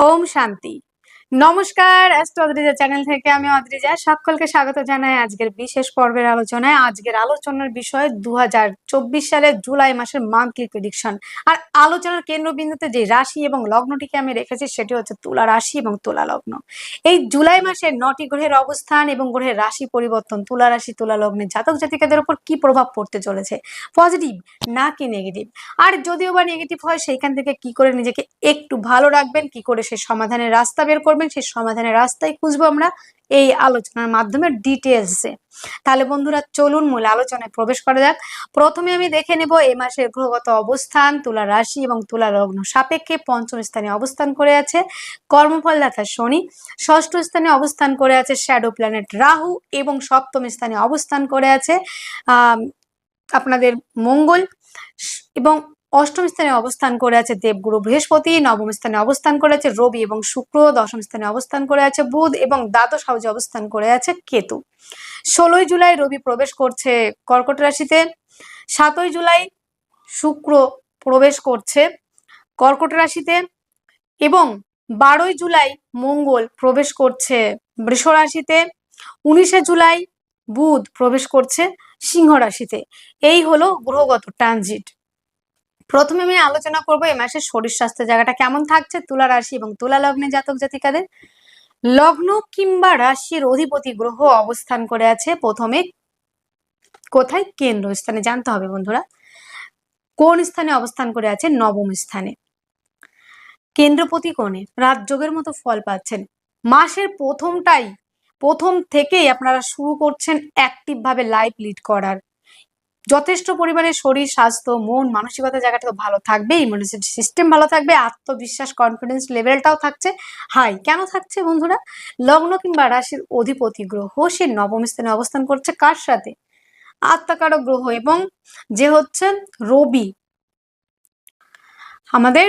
ওম শান্তি নমস্কার অদ্রিজা চ্যানেল থেকে আমি অদ্রিজা। সকলকে স্বাগত জানাই আজকের বিশেষ পর্বের আলোচনায়। আজকের আলোচনার বিষয় দু সালের জুলাই মাসের মান্থলি প্রেডিকশন আর আলোচনার কেন্দ্রবিন্দুতে যে রাশি এবং লগ্নটিকে আমি রেখেছি, সেটি হচ্ছে তুলা রাশি এবং তুলা লগ্ন। এই জুলাই মাসের নটি গ্রহের অবস্থান এবং গ্রহের রাশি পরিবর্তন, তুলা রাশি, তুলা লগ্নে জাতক জাতিকাদের উপর কি প্রভাব পড়তে চলেছে? পজিটিভ না কি নেগেটিভ আর যদিও বা নেগেটিভ হয়, সেইখান থেকে কি করে নিজেকে একটু ভালো রাখবেন, কি করে সেই সমাধানের রাস্তা বের করবেন সেই সমাধানের রাস্তায় খুঁজবো আমরা এই আলোচনার মাধ্যমে ডিটেলসে তাহলে বন্ধুরা, চলুন মূল আলোচনায় প্রবেশ করা যাক। প্রথমে আমি দেখে নেব এই মাসের গ্রহগত অবস্থান, তুলা রাশি এবং তুলা লগ্ন সাপেক্ষে পঞ্চম স্থানে অবস্থান করে আছে কর্মফলদাতা শনি। ষষ্ঠ স্থানে অবস্থান করে আছে শ্যাডো প্ল্যানেট রাহু এবং সপ্তম স্থানে অবস্থান করে আছে আপনাদের মঙ্গল এবং অষ্টম স্থানে অবস্থান করে আছে দেবগুরু বৃহস্পতি, নবম স্থানে অবস্থান করে আছে রবি এবং শুক্র, দশম স্থানে অবস্থান করে আছে বুধ এবং দ্বাদশ হাউজে অবস্থান করে আছে কেতু। ষোলোই জুলাই রবি প্রবেশ করছে কর্কট রাশিতে, সাতই জুলাই শুক্র প্রবেশ করছে কর্কট রাশিতে এবং বারোই জুলাই মঙ্গল প্রবেশ করছে বৃষ রাশিতে, উনিশে জুলাই বুধ প্রবেশ করছে সিংহ রাশিতে। এই হলো গ্রহগত ট্রানজিট। প্রথমে আমি আলোচনা করব এই মাসের শরীর স্বাস্থ্য জায়গাটা কেমন থাকছে, তুলা রাশি এবং তুলা লগ্নে জাতক জাতিকাদের। লগ্ন কিংবা রাশির অধিপতি গ্রহ অবস্থান করে আছে প্রথমে। কোথায়? কেন্দ্র স্থানে জানতে হবে বন্ধুরা। কোন স্থানে অবস্থান করে আছে? নবম স্থানে। কেন্দ্রপতি কোণে? রাজযোগের মতো ফল পাচ্ছেন। মাসের প্রথমটাই, প্রথম থেকেই আপনারা শুরু করছেন অ্যাক্টিভ ভাবে লাইফ লিড করার। যথেষ্ট পরিমাণে শরীর, স্বাস্থ্য, মন, মানসিকতা জায়গাটা তো ভালো থাকবে ইমিউনিটি সিস্টেম ভালো থাকবে, আত্মবিশ্বাস কনফিডেন্স লেভেলটাও থাকছে হাই কেন থাকছে বন্ধুরা? লগ্ন কিংবা রাশির অধিপতি গ্রহ সে নবম স্থানে অবস্থান করছে কার সাথে? আত্মাকারক গ্রহ এবং যে হচ্ছে রবি। আমাদের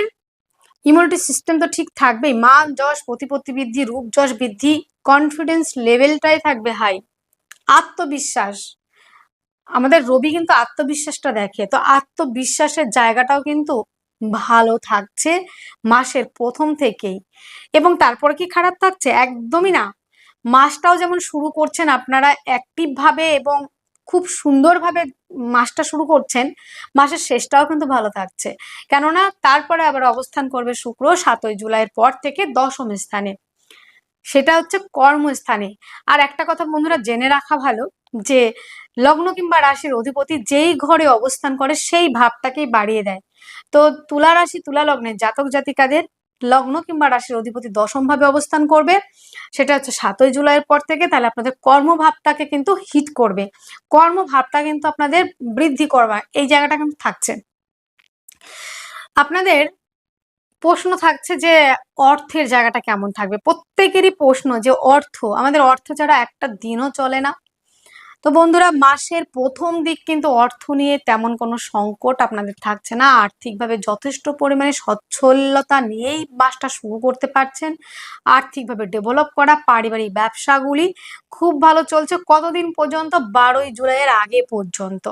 ইমিউনিটি সিস্টেম তো ঠিক থাকবেই। মান, যশ, প্রতিপত্তি বৃদ্ধি, রূপ, যশ বৃদ্ধি কনফিডেন্স লেভেলটাই থাকবে হাই আত্মবিশ্বাস। আমাদের রবি কিন্তু আত্মবিশ্বাসটা দেখে। তো আত্মবিশ্বাসের জায়গাটাও কিন্তু ভালো থাকছে মাসের প্রথম থেকেই। এবং তারপর কি খারাপ থাকছে? একদমই না। মাসটাও যেমন শুরু করছেন আপনারা অ্যাক্টিভ ভাবে এবং খুব সুন্দরভাবে মাসটা শুরু করছেন, মাসের শেষটাও কিন্তু ভালো থাকছে। কেননা তারপরে আবার অবস্থান করবে শুক্র, সাতই জুলাইয়ের পর থেকে দশম স্থানে। সেটা হচ্ছে কর্মস্থানে। আর একটা কথা বন্ধুরা জেনে রাখা ভালো যে, লগ্ন কিংবা রাশির অধিপতি যেই ঘরে অবস্থান করে সেই ভাবটাকেই বাড়িয়ে দেয়। তো তুলা রাশি, তুলা লগ্নের জাতক জাতিকাদের লগ্ন কিংবা রাশির অধিপতি দশম ভাবে অবস্থান করবে। সেটা হচ্ছে সাতই জুলাইয়ের পর থেকে তাহলে আপনাদের কর্মভাবটাকে কিন্তু হিট করবে। কর্মভাবটা কিন্তু আপনাদের বৃদ্ধি করবা। এই জায়গাটা কিন্তু থাকছে। আপনাদের প্রশ্ন থাকছে যে অর্থের জায়গাটা কেমন থাকবে? প্রত্যেকেরই প্রশ্ন যে অর্থ, আমাদের অর্থ ছাড়া একটা দিনও চলে না। তো বন্ধুরা, মাসের প্রথম দিক কিন্তু অর্থ নিয়ে তেমন কোনো সংকট আপনাদের থাকছে না। আর্থিকভাবে যথেষ্ট পরিমাণে সচ্ছলতা নিয়েই মাসটা শুরু করতে পারছেন। আর্থিকভাবে ডেভেলপ করা পারিবারিক ব্যবসাগুলি খুব ভালো চলছে কতদিন পর্যন্ত? বারোই জুলাইয়ের আগে পর্যন্ত।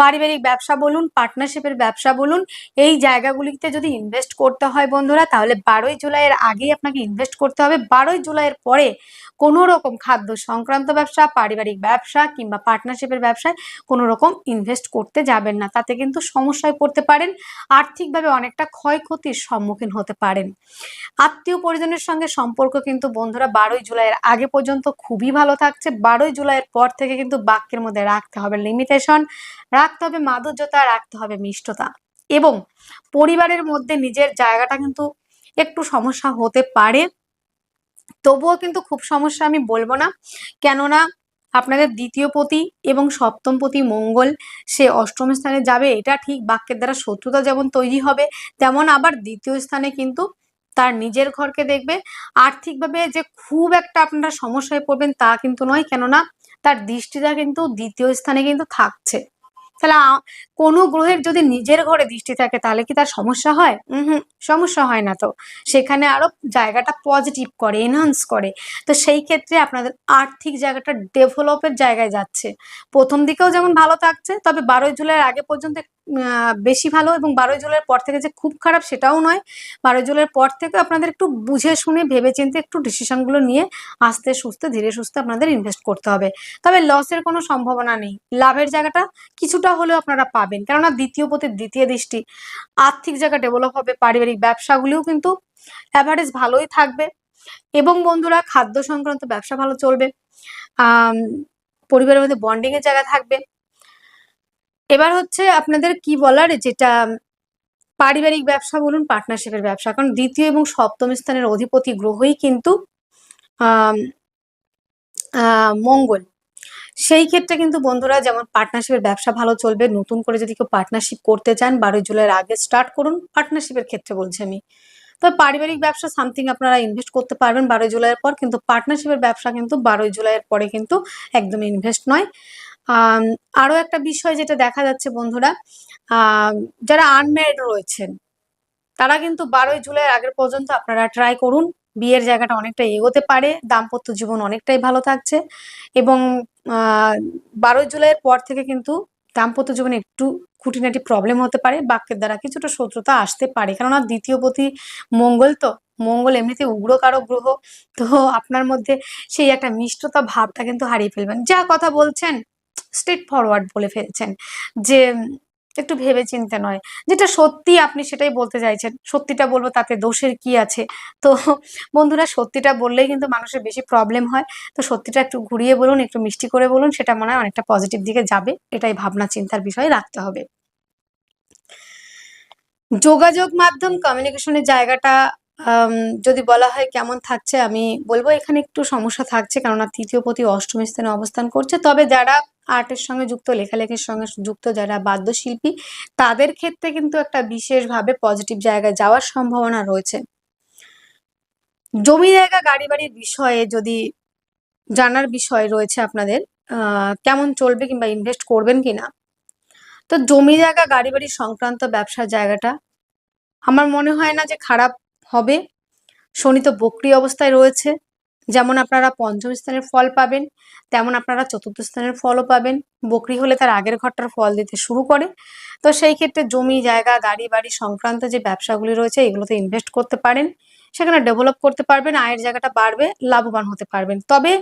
পারিবারিক ব্যবসা বলুন পার্টনারশিপের ব্যবসা বলুন, এই জায়গাগুলিতে যদি ইনভেস্ট করতে হয় বন্ধুরা, তাহলে বারোই জুলাইয়ের আগেই আপনাকে ইনভেস্ট করতে হবে। বারোই জুলাইয়ের পরে কোনো রকম খাদ্য সংক্রান্ত ব্যবসা, পারিবারিক ব্যবসা কিংবা পার্টনারশিপের ব্যবসায় কোনো রকম ইনভেস্ট করতে যাবেন না। তাতে কিন্তু সমস্যায় পড়তে পারেন, আর্থিকভাবে অনেকটা ক্ষয়ক্ষতির সম্মুখীন হতে পারেন। আত্মীয় পরিজনের সঙ্গে সম্পর্ক কিন্তু বন্ধুরা বারোই জুলাইয়ের আগে পর্যন্ত খুবই ভালো থাকছে। বারোই জুলাইয়ের পর থেকে কিন্তু বাক্যের মধ্যে রাখতে হবে লিমিটেশন রাখতে হবে মাধুর্যতা, রাখতে হবে মিষ্টতা এবং পরিবারের মধ্যে নিজের জায়গাটা কিন্তু একটু সমস্যা হতে পারে। তবুও কিন্তু খুব সমস্যা আমি বলব না। কেননা আপনাদের দ্বিতীয় পতি এবং সপ্তম পতি মঙ্গল, সে অষ্টম স্থানে যাবে, এটা ঠিক বাক্যের দ্বারা শত্রুতা যেমন তৈরি হবে, তেমন আবার দ্বিতীয় স্থানে কিন্তু তার নিজের ঘরকে দেখবে। আর্থিকভাবে যে খুব একটা আপনারা সমস্যায় পড়বেন তা কিন্তু নয়, কেননা তার দৃষ্টিটা কিন্তু দ্বিতীয় স্থানে কিন্তু থাকছে। তাহলে কোনো গ্রহের যদি নিজের ঘরে দৃষ্টি থাকে তাহলে কি তার সমস্যা হয়? হুম। সমস্যা হয় না তো। সেখানে আরও জায়গাটা পজিটিভ করে এনহান্স করে। তো সেই ক্ষেত্রে আপনাদের আর্থিক জায়গাটা ডেভেলপের জায়গায় যাচ্ছে। প্রথম দিকেও যেমন ভালো থাকছে তবে বারোই জুলাইয়ের আগে পর্যন্ত বেশি ভালো এবং বারোই জুলাইয়ের পর থেকে যে খুব খারাপ সেটাও নয়। বারোই জুলাইয়ের পর থেকে আপনাদের একটু বুঝে শুনে, ভেবেচিন্তে একটু ডিসিশনগুলো নিয়ে আস্তে সুস্তে ধীরে সুস্থে আপনাদের ইনভেস্ট করতে হবে। তবে লসের কোনো সম্ভাবনা নেই। লাভের জায়গাটা কিছুটা হলেও আপনারা পাবেন। কেননা দ্বিতীয় পথে দ্বিতীয় দৃষ্টি আর্থিক জায়গা ডেভেলপ হবে, পারিবারিক ব্যবসাগুলিও কিন্তু অ্যাভারেজ ভালোই থাকবে। এবং বন্ধুরা, খাদ্য সংক্রান্ত ব্যবসা ভালো চলবে। পরিবারের মধ্যে বন্ডিং এর জায়গা থাকবে। এবার হচ্ছে আপনাদের কি বলার? যেটা পারিবারিক ব্যবসা বলুন পার্টনারশিপের ব্যবসা। কারণ দ্বিতীয় এবং সপ্তম স্থানের অধিপতি গ্রহই কিন্তু মঙ্গল। সেই ক্ষেত্রে কিন্তু বন্ধুরা, যেমন পার্টনারশিপের ব্যবসা ভালো চলবে, নতুন করে যদি কেউ পার্টনারশিপ করতে চান, বারোই জুলাইয়ের আগে স্টার্ট করুন পার্টনারশিপের ক্ষেত্রে বলছি আমি। তবে পারিবারিক ব্যবসা সামথিং আপনারা ইনভেস্ট করতে পারবেন বারোই জুলাইয়ের পর, কিন্তু পার্টনারশিপের ব্যবসা কিন্তু বারোই জুলাইয়ের পরে কিন্তু একদম ইনভেস্ট নয়। আম, আরও একটা বিষয় যেটা দেখা যাচ্ছে বন্ধুরা যারা আনম্যারিড রয়েছেন তারা কিন্তু বারোই জুলাই আগের পর্যন্ত আপনারা ট্রাই করুন। বিয়ের জায়গাটা অনেকটা এগোতে পারে দাম্পত্য জীবন অনেকটাই ভালো থাকছে এবং বারোই জুলাইয়ের পর থেকে কিন্তু দাম্পত্য জীবনে একটু খুঁটিনাটি প্রবলেম হতে পারে বাক্যের দ্বারা কিছুটা শত্রুতা আসতে পারে। কেননা দ্বিতীয় পতি মঙ্গল তো মঙ্গল এমনিতে উগ্র উগ্রকারক গ্রহ তো আপনার মধ্যে সেই একটা মিষ্টতা ভাবটা কিন্তু হারিয়ে ফেলবেন। যা কথা বলছেন স্ট্রেট ফরওয়ার্ড বলে ফেলছেন। যে একটু ভেবে চিন্তে নয়। যেটা সত্যি আপনি সেটাই বলতে চাইছেন। সত্যিটা বলব তাতে দোষের কি আছে? তো বন্ধুরা, সত্যিটা বললেই কিন্তু মানুষের বেশি প্রবলেম হয়। তো সত্যিটা একটু ঘুরিয়ে বলুন, একটু মিষ্টি করে বলুন, সেটা মনে হয় অনেকটা পজিটিভ দিকে যাবে। এটাই ভাবনা চিন্তার বিষয়, রাখতে হবে। যোগাযোগ মাধ্যম কমিউনিকেশনের জায়গাটা যদি বলা হয় কেমন থাকছে, আমি বলব এখানে একটু সমস্যা থাকছে, কেননা তৃতীয় পতি অষ্টম স্থানে অবস্থান করছে। তবে যারা আর্টের সঙ্গে যুক্ত, লেখালেখির সঙ্গে যুক্ত যারা বাদ্যশিল্পী, তাদের ক্ষেত্রে কিন্তু একটা বিশেষভাবে পজিটিভ জায়গায় যাওয়ার সম্ভাবনা রয়েছে। জমি জায়গা, গাড়ি বাড়ির বিষয়ে যদি জানার বিষয় রয়েছে আপনাদের কেমন চলবে কিংবা ইনভেস্ট করবেন কিনা? তো জমি জায়গা, গাড়ি বাড়ি সংক্রান্ত ব্যবসার জায়গাটা আমার মনে হয় না যে খারাপ হবে। শনি তো বক্রি অবস্থায় রয়েছে। যেমন আপনারা পঞ্চম স্থানের ফল পাবেন, তেমন আপনারা চতুর্থ স্থানের ফলও পাবেন। বকরি হলে তার আগের ঘরটার ফল দিতে শুরু করে। তো সেই ক্ষেত্রে জমি, জায়গা, গাড়ি, বাড়ি সংক্রান্ত যে ব্যবসাগুলি রয়েছে, এগুলোতে ইনভেস্ট করতে পারেন। সেখানে ডেভেলপ করতে পারবেন, আয়ের জায়গাটা বাড়বে, লাভবান হতে পারবেন। তবে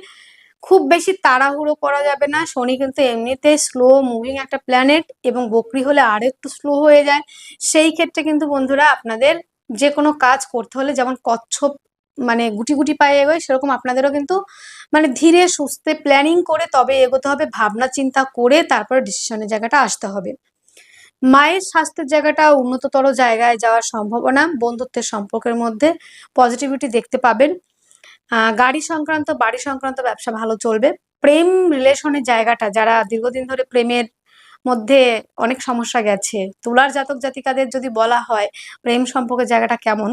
খুব বেশি তাড়াহুড়ো করা যাবে না। শনি কিন্তু এমনিতে স্লো মুভিং একটা প্ল্যানেট এবং বকরি হলে আর একটু স্লো হয়ে যায়। সেই ক্ষেত্রে কিন্তু বন্ধুরা আপনাদের যে কোনো কাজ করতে হলে যেমন কচ্ছপ মানে গুটি গুটি পায়ে এগোয়, সেরকম আপনাদেরও কিন্তু মানে ধীরে সুস্থে প্ল্যানিং করে তবে এগোতে হবে, ভাবনা চিন্তা করে তারপরে ডিসিশনের জায়গাটা আসতে হবে। মায়ের স্বাস্থ্যের জায়গাটা উন্নততর জায়গায় যাওয়ার সম্ভাবনা, বন্ধুত্বের সম্পর্কের মধ্যে পজিটিভিটি দেখতে পাবেন। গাড়ি সংক্রান্ত, বাড়ি সংক্রান্ত ব্যবসা ভালো চলবে। প্রেম রিলেশনের জায়গাটা, যারা দীর্ঘদিন ধরে প্রেমের মধ্যে অনেক সমস্যা গেছে, তুলার জাতক জাতিকাদের যদি বলা হয়, প্রেম সম্পর্কের জায়গাটা কেমন?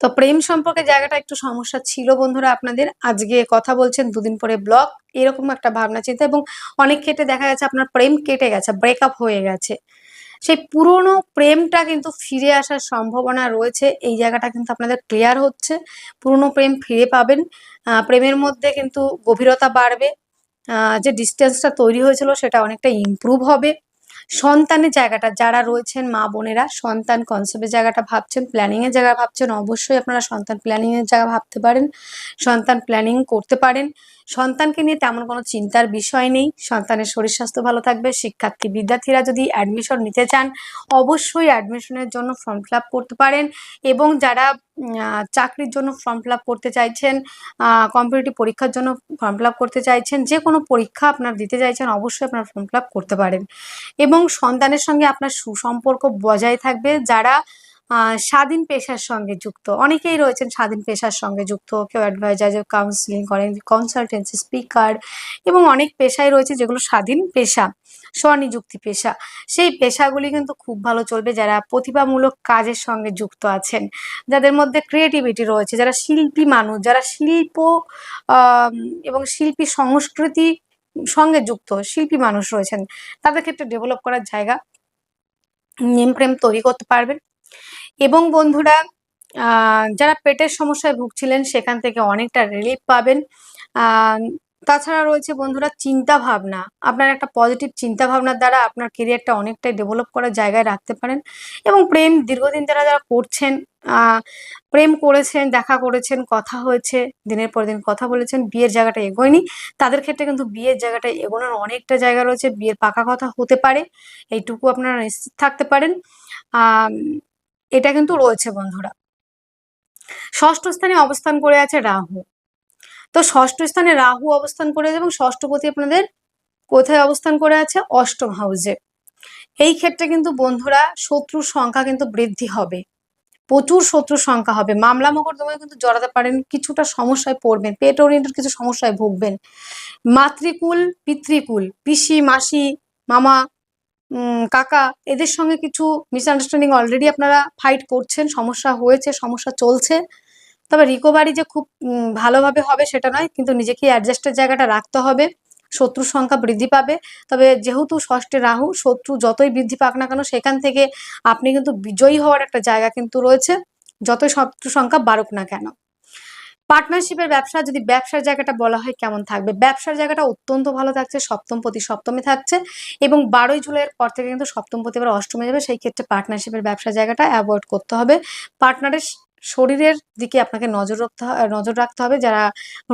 তো প্রেম সম্পর্কে জায়গাটা একটু সমস্যা ছিল বন্ধুরা আপনাদের। আজকে কথা বলছেন, দুদিন পরে ব্লগ। এরকম একটা ভাবনা, চিন্তা এবং অনেক ক্ষেত্রে দেখা গেছে আপনার প্রেম কেটে গেছে ব্রেকআপ হয়ে গেছে। সেই পুরনো প্রেমটা কিন্তু ফিরে আসার সম্ভাবনা রয়েছে। এই জায়গাটা কিন্তু আপনাদের ক্লিয়ার হচ্ছে। পুরনো প্রেম ফিরে পাবেন। প্রেমের মধ্যে কিন্তু গভীরতা বাড়বে। যে ডিস্টেন্সটা তৈরি হয়েছিল সেটা অনেকটা ইমপ্রুভ হবে। সন্তানের জায়গাটা, যারা রয়েছেন মা বোনেরা, সন্তান কনসেপ্টের জায়গাটা ভাবছেন প্ল্যানিং এর জায়গা ভাবছেন, অবশ্যই আপনারা সন্তান প্ল্যানিং এর জায়গা ভাবতে পারেন, সন্তান প্ল্যানিং করতে পারেন। সন্তানকে নিয়ে তেমন কোনো চিন্তার বিষয় নেই, সন্তানের শরীর স্বাস্থ্য ভালো থাকবে, শিক্ষার্থী বিদ্যার্থীরা যদি অ্যাডমিশন নিতে চান, অবশ্যই অ্যাডমিশনের জন্য ফর্ম ফিল করতে পারেন এবং যারা চাকরির জন্য ফর্ম ফিল করতে চাইছেন কম্পিটিটিভ পরীক্ষার জন্য ফর্ম ফিল করতে চাইছেন, যে কোনো পরীক্ষা আপনার দিতে চাইছেন অবশ্যই আপনার ফর্ম ফিল করতে পারেন। এবং সন্তানের সঙ্গে আপনার সুসম্পর্ক বজায় থাকবে, যারা স্বাধীন পেশার সঙ্গে যুক্ত। অনেকেই রয়েছেন স্বাধীন পেশার সঙ্গে যুক্ত, কেউ অ্যাডভাইজার কাউন্সিলিং করেন কনসালটেন্সি স্পিকার এবং অনেক পেশাই রয়েছে যেগুলো স্বাধীন পেশা। স্বনিযুক্তি পেশা। সেই পেশাগুলি কিন্তু খুব ভালো চলবে যারা প্রতিভামূলক কাজের সঙ্গে যুক্ত আছেন। যাদের মধ্যে ক্রিয়েটিভিটি রয়েছে, যারা শিল্পী মানুষ, যারা শিল্প এবং শিল্পী সংস্কৃতি সঙ্গে যুক্ত, শিল্পী মানুষ রয়েছেন, তাদের ক্ষেত্রে ডেভেলপ করার জায়গা, নেম প্রেম তৈরি করতে পারবেন। এবং বন্ধুরা যারা পেটের সমস্যায় ভুগছিলেন, সেখান থেকে অনেকটা রিলিফ পাবেন। তাছাড়া রয়েছে বন্ধুরা চিন্তা ভাবনা আপনার একটা পজিটিভ চিন্তা ভাবনার দ্বারা আপনার কেরিয়ারটা অনেকটাই ডেভেলপ করার জায়গায় রাখতে পারেন এবং প্রেম দীর্ঘদিন যারা যারা করছেন প্রেম করেছেন, দেখা করেছেন, কথা হয়েছে, দিনের পর দিন কথা বলেছেন, বিয়ের জায়গাটা এগোয়নি, তাদের ক্ষেত্রে কিন্তু বিয়ের জায়গাটা এগোনোর অনেকটা জায়গা রয়েছে, বিয়ের পাকা কথা হতে পারে, এইটুকু আপনারা নিশ্চিত থাকতে পারেন। এটা কিন্তু রয়েছে বন্ধুরা। ষষ্ঠ স্থানে অবস্থান করে আছে রাহু। তো ষষ্ঠ স্থানে রাহু অবস্থান করে আছে এবং ষষ্ঠপতি আপনাদের কোথায় অবস্থান করে আছে? অষ্টম হাউসে এই ক্ষেত্রে কিন্তু বন্ধুরা শত্রুর সংখ্যা কিন্তু বৃদ্ধি হবে। প্রচুর শত্রুর সংখ্যা হবে। মামলা মোকদ্দমায় কিন্তু জড়াতে পারেন, কিছুটা সমস্যায় পড়বেন, পেট ওরিয়েন্টেড কিছু সমস্যায় ভুগবেন। মাতৃকুল, পিতৃকুল, পিসি, মাসি, মামা কাকা, এদের সঙ্গে কিছু মিসআন্ডারস্ট্যান্ডিং অলরেডি আপনারা ফাইট করছেন, সমস্যা হয়েছে, সমস্যা চলছে। তবে রিকোভারি যে খুব ভালোভাবে হবে সেটা নয়, কিন্তু নিজেকে অ্যাডজাস্টের জায়গাটা রাখতে হবে। শত্রুর সংখ্যা বৃদ্ধি পাবে। তবে যেহেতু ষষ্ঠে রাহু, শত্রু যতই বৃদ্ধি পাক না কেন, সেখান থেকে আপনি কিন্তু বিজয়ী হওয়ার একটা জায়গা কিন্তু রয়েছে, যতই শত্রু সংখ্যা বাড়ুক না কেন। পার্টনারশিপের ব্যবসা, যদি ব্যবসার জায়গাটা বলা হয় কেমন থাকবে? ব্যবসার জায়গাটা অত্যন্ত ভালো থাকছে সপ্তম প্রতি সপ্তমে থাকছে এবং বারোই জুলাইয়ের পর থেকে কিন্তু সপ্তম প্রতি এবার অষ্টমে যাবে। সেই ক্ষেত্রে পার্টনারশিপের ব্যবসার জায়গাটা অ্যাভয়েড করতে হবে। পার্টনারের শরীরের দিকে আপনাকে নজর রাখতে নজর রাখতে হবে। যারা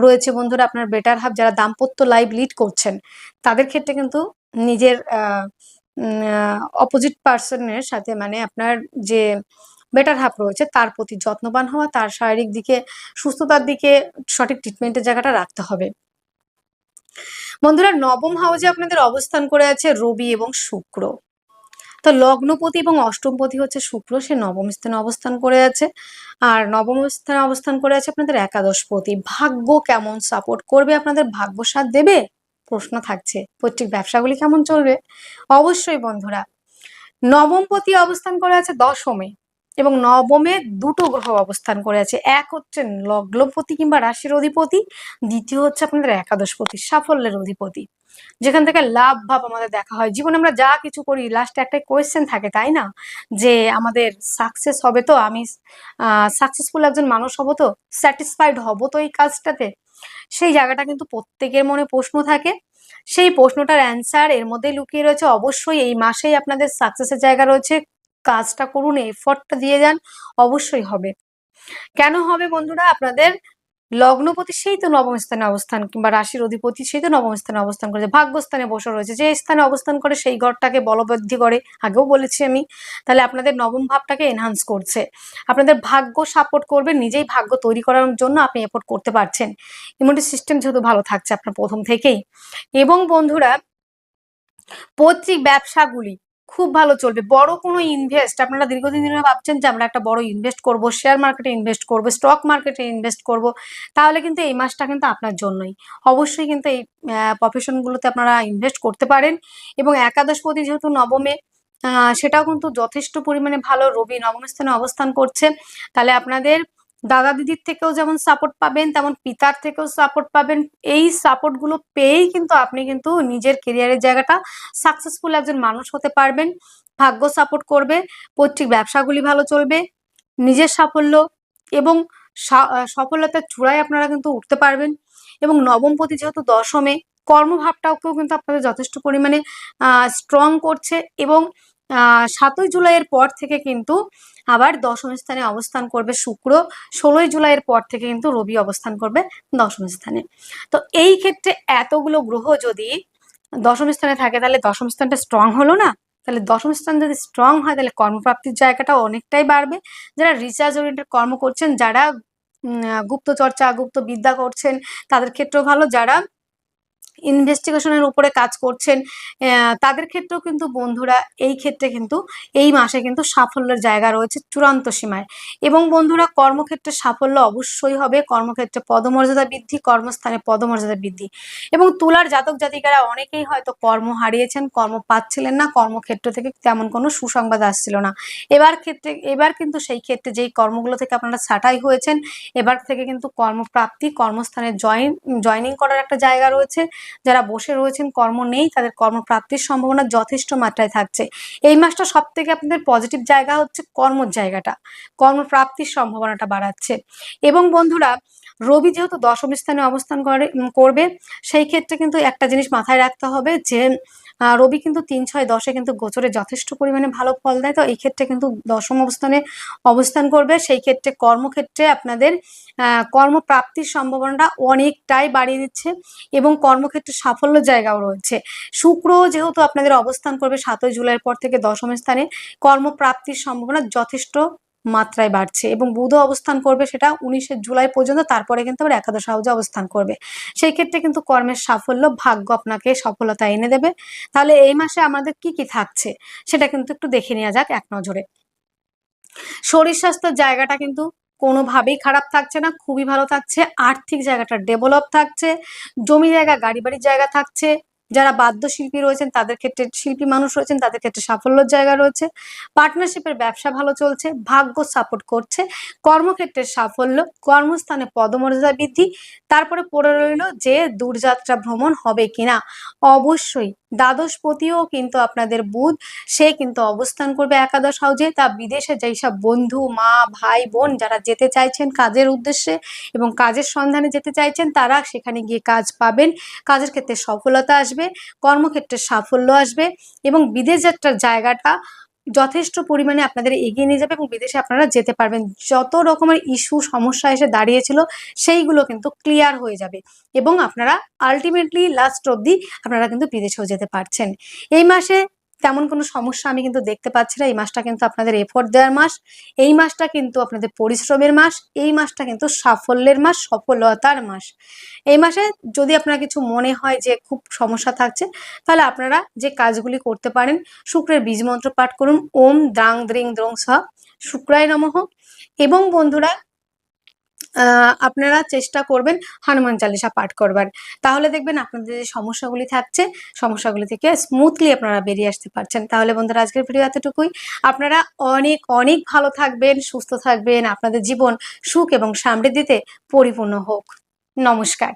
রয়েছে বন্ধুরা, আপনার বেটার হাফ যারা দাম্পত্য লাইভ লিড করছেন, তাদের ক্ষেত্রে কিন্তু নিজের অপোজিট পার্সনের সাথে মানে আপনার যে বেটার হাফ রয়েছে, তার প্রতি যত্নবান হওয়া, তার শারীরিক দিকে, সুস্থতার দিকে সঠিক ট্রিটমেন্টের জায়গাটা রাখতে হবে। বন্ধুরা, নবম হাউসে আপনাদের অবস্থান করে আছে রবি এবং শুক্র। তো লগ্নপতি এবং অষ্টমপতি হচ্ছে শুক্র, সে নবম স্থানে অবস্থান করে আছে। আর নবম স্থানে অবস্থান করে আছে আপনাদের একাদশপতি। ভাগ্য কেমন সাপোর্ট করবে, আপনাদের ভাগ্য সাথ দেবে? প্রশ্ন থাকছে। পৈতৃক ব্যবসাগুলি কেমন চলবে? অবশ্যই বন্ধুরা, নবমপতি অবস্থান করে আছে দশমে এবং নবমে দুটো গ্রহ অবস্থান করে আছে। এক হচ্ছে লগ্নপতি কিংবা রাশির অধিপতি, দ্বিতীয় হচ্ছে আপনাদের একাদশপতি, সাফল্যের অধিপতি। যেখান থেকে লাভ ভাব আমাদের দেখা হয়। জীবনে আমরা যা কিছু করি লাস্টে একটা কোয়েশ্চেন থাকে, তাই না? যে আমাদের সাকসেস হবে তো, আমি সাকসেসফুল একজন মানুষ হব তো স্যাটিসফাইড হব তো এই কাজটাতে? সেই জায়গাটা কিন্তু প্রত্যেকের মনে প্রশ্ন থাকে। সেই প্রশ্নটার অ্যান্সার এর মধ্যে লুকিয়ে রয়েছে। অবশ্যই এই মাসেই আপনাদের সাকসেসের জায়গা রয়েছে। কাজটা করুন এফর্টটা দিয়ে যান, অবশ্যই হবে। কেন হবে বন্ধুরা? আপনাদের লগ্নপতি সেই তো নবম স্থানে অবস্থান কিংবা রাশির অধিপতি সেই তো নবম স্থানে অবস্থান করেছে, ভাগ্যস্থানে বসে রয়েছে, যে স্থানে অবস্থান করে সেই ঘরটাকে বলবৃদ্ধি করে, আগেও বলেছি আমি। তাহলে আপনাদের নবম ভাবটাকে এনহান্স করছে। আপনাদের ভাগ্য সাপোর্ট করবে, নিজেই ভাগ্য তৈরি করার জন্য আপনি এফোর্ট করতে পারছেন। ইমিউনিটি সিস্টেম যেহেতু ভালো থাকছে আপনার প্রথম থেকেই। এবং বন্ধুরা, পৈতৃক ব্যবসাগুলি খুব ভালো চলবে। বড় কোনো ইনভেস্ট আপনারা দীর্ঘদিন ধরে ভাবছেন যে আমরা একটা বড় ইনভেস্ট করব শেয়ার মার্কেটে ইনভেস্ট করব স্টক মার্কেটে ইনভেস্ট করব, তাহলে কিন্তু এই মাসটা কিন্তু আপনার জন্যই। অবশ্যই কিন্তু এই প্রফেশনগুলোতে আপনারা ইনভেস্ট করতে পারেন এবং একাদশপতি যেহেতু নবমে সেটাও কিন্তু যথেষ্ট পরিমাণে ভালো। রবি নবম স্থানে অবস্থান করছে। তাহলে আপনাদের দাদা দিদির থেকেও যেমন সাপোর্ট পাবেন, তেমন পিতার থেকেও সাপোর্ট পাবেন। এই সাপোর্টগুলো পেয়েই কিন্তু আপনি কিন্তু নিজের কেরিয়ারের জায়গাটা সাকসেসফুল একজন মানুষ হতে পারবেন। ভাগ্য সাপোর্ট করবে, পৈতৃক ব্যবসাগুলি ভালো চলবে, নিজের সাফল্য এবং সফলতার চূড়ায় আপনারা কিন্তু উঠতে পারবেন। এবং নবমপতি যেহেতু দশমে কর্মভাবটাকেও কিন্তু আপনাদের যথেষ্ট পরিমাণে স্ট্রং করছে এবং সাতই জুলাইয়ের পর থেকে কিন্তু আবার দশম স্থানে অবস্থান করবে শুক্র। ষোলোই জুলাইয়ের পর থেকে কিন্তু রবি অবস্থান করবে দশম স্থানে। তো এই ক্ষেত্রে এতগুলো গ্রহ যদি দশম স্থানে থাকে, তাহলে দশম স্থানটা স্ট্রং হলো না? তাহলে দশম স্থান যদি স্ট্রং হয়, তাহলে কর্মপ্রাপ্তির জায়গাটা অনেকটাই বাড়বে। যারা রিসার্চ ওরিয়েন্টেড কর্ম করছেন, যারা গুপ্ত চর্চা, গুপ্ত বিদ্যা করছেন, তাদের ক্ষেত্রেও ভালো। যারা ইনভেস্টিগেশনের উপরে কাজ করছেন তাদের ক্ষেত্রেও কিন্তু বন্ধুরা এই ক্ষেত্রে কিন্তু এই মাসে কিন্তু সাফল্যের জায়গা রয়েছে চূড়ান্ত সীমায়। এবং বন্ধুরা, কর্মক্ষেত্রে সাফল্য অবশ্যই হবে। কর্মক্ষেত্রে পদমর্যাদা বৃদ্ধি, কর্মস্থানে পদমর্যাদা বৃদ্ধি। এবং তুলার জাতক জাতিকারা অনেকেই হয়তো কর্ম হারিয়েছেন, কর্ম পাচ্ছিলেন না, কর্মক্ষেত্র থেকে তেমন কোনো সুসংবাদ আসছিল না। এবার ক্ষেত্রে, এবার কিন্তু সেই ক্ষেত্রে যেই কর্মগুলো থেকে আপনারা ছাঁটাই হয়েছেন, এবার থেকে কিন্তু কর্মপ্রাপ্তি, কর্মস্থানে জয়েন, জয়নিং করার একটা জায়গা রয়েছে। যারা বসে রয়েছেন, কর্ম নেই, তাদের কর্মপ্রাপ্তির সম্ভাবনা যথেষ্ট মাত্রায় থাকছে। এই মাসটা সব থেকে আপনাদের পজিটিভ জায়গা হচ্ছে কর্মর জায়গাটা। কর্মপ্রাপ্তির সম্ভাবনাটা বাড়াচ্ছে। এবং বন্ধুরা, রবি যেহেতু দশম স্থানে অবস্থান করে করবে, সেই ক্ষেত্রে কিন্তু একটা জিনিস মাথায় রাখতে হবে যে রবি কিন্তু তিন ছয় দশে কিন্তু গোচরে যথেষ্ট পরিমাণে ভালো ফল দেয়। তো এই ক্ষেত্রে কিন্তু দশম অবস্থানে অবস্থান করবে। সেই ক্ষেত্রে কর্মক্ষেত্রে আপনাদের কর্মপ্রাপ্তির সম্ভাবনাটা অনেকটাই বাড়িয়ে দিচ্ছে এবং কর্মক্ষেত্রে সাফল্য জায়গাও রয়েছে। শুক্র যেহেতু আপনাদের অবস্থান করবে সাতই জুলাইয়ের পর থেকে দশম স্থানে, কর্মপ্রাপ্তির সম্ভাবনা যথেষ্ট মাত্রায় বাড়ছে এবং বুধ অবস্থান করবে সেটা উনিশে জুলাই পর্যন্ত, তারপরে কিন্তু আবার একাদশ হাউজে অবস্থান করবে। সেই ক্ষেত্রে কিন্তু কর্মের সাফল্য, ভাগ্য আপনাকে সফলতা এনে দেবে। তাহলে এই মাসে আমাদের কি কি থাকছে সেটা কিন্তু একটু দেখে নেওয়া যাক এক নজরে। শরীর স্বাস্থ্যের জায়গাটা কিন্তু কোনোভাবেই খারাপ থাকছে না, খুবই ভালো থাকছে। আর্থিক জায়গাটা ডেভেলপ থাকছে। জমি জায়গা গাড়ি বাড়ির জায়গা থাকছে। যারা বাদ্যশিল্পী রয়েছেন, তাদের ক্ষেত্রে শিল্পী মানুষ রয়েছেন, তাদের ক্ষেত্রে সাফল্যের জায়গা রয়েছে। পার্টনারশিপের ব্যবসা ভালো চলছে, ভাগ্য সাপোর্ট করছে কর্মক্ষেত্রের সাফল্য, কর্মস্থানে পদমর্যাদা বৃদ্ধি, তারপরে পড়ে রইল যে দূরযাত্রা ভ্রমণ হবে কিনা। অবশ্যই দ্বাদশপতিও কিন্তু আপনাদের বুধ। সে কিন্তু অবস্থান করবে একাদশ হাউজে। তা বিদেশে যেই সব বন্ধু, মা, ভাই, বোন যারা যেতে চাইছেন কাজের উদ্দেশ্যে এবং কাজের সন্ধানে যেতে চাইছেন, তারা সেখানে গিয়ে কাজ পাবেন। কাজের ক্ষেত্রে সফলতা আসবে, কর্মক্ষেত্রে সাফল্য আসবে এবং বিদেশ যাত্রার জায়গাটা যথেষ্ট পরিমাণে আপনাদের এগিয়ে নিয়ে যাবে এবং বিদেশে আপনারা যেতে পারবেন। যত রকমের ইস্যু সমস্যা এসে দাঁড়িয়েছিল, সেইগুলো কিন্তু ক্লিয়ার হয়ে যাবে এবং আপনারা আলটিমেটলি লাস্ট অবধি আপনারা কিন্তু বিদেশেও যেতে পারছেন। এই মাসে তেমন কোনো সমস্যা আমি কিন্তু দেখতে পাচ্ছি না। এই মাসটা কিন্তু আপনাদের এফোর্ট দেওয়ার মাস, এই মাসটা কিন্তু আপনাদের পরিশ্রমের মাস, এই মাসটা কিন্তু সাফল্যের মাস, সফলতার মাস। এই মাসে যদি আপনার কিছু মনে হয় যে খুব সমস্যা থাকছে, তাহলে আপনারা যে কাজগুলি করতে পারেন, শুক্রের বীজ মন্ত্র পাঠ করুন। ওম দ্রাং দ্রিং দ্রং স শুক্রায় নমঃ। এবং বন্ধুরা আপনারা চেষ্টা করবেন হনুমান চালিসা পাঠ করবার। তাহলে দেখবেন আপনাদের যে সমস্যাগুলি থাকছে, সমস্যাগুলি থেকে স্মুথলি আপনারা বেরিয়ে আসতে পারছেন। তাহলে বন্ধুরা, আজকের ভিডিও এতটুকুই। আপনারা অনেক অনেক ভালো থাকবেন, সুস্থ থাকবেন। আপনাদের জীবন সুখ এবং সমৃদ্ধিতে পরিপূর্ণ হোক। নমস্কার।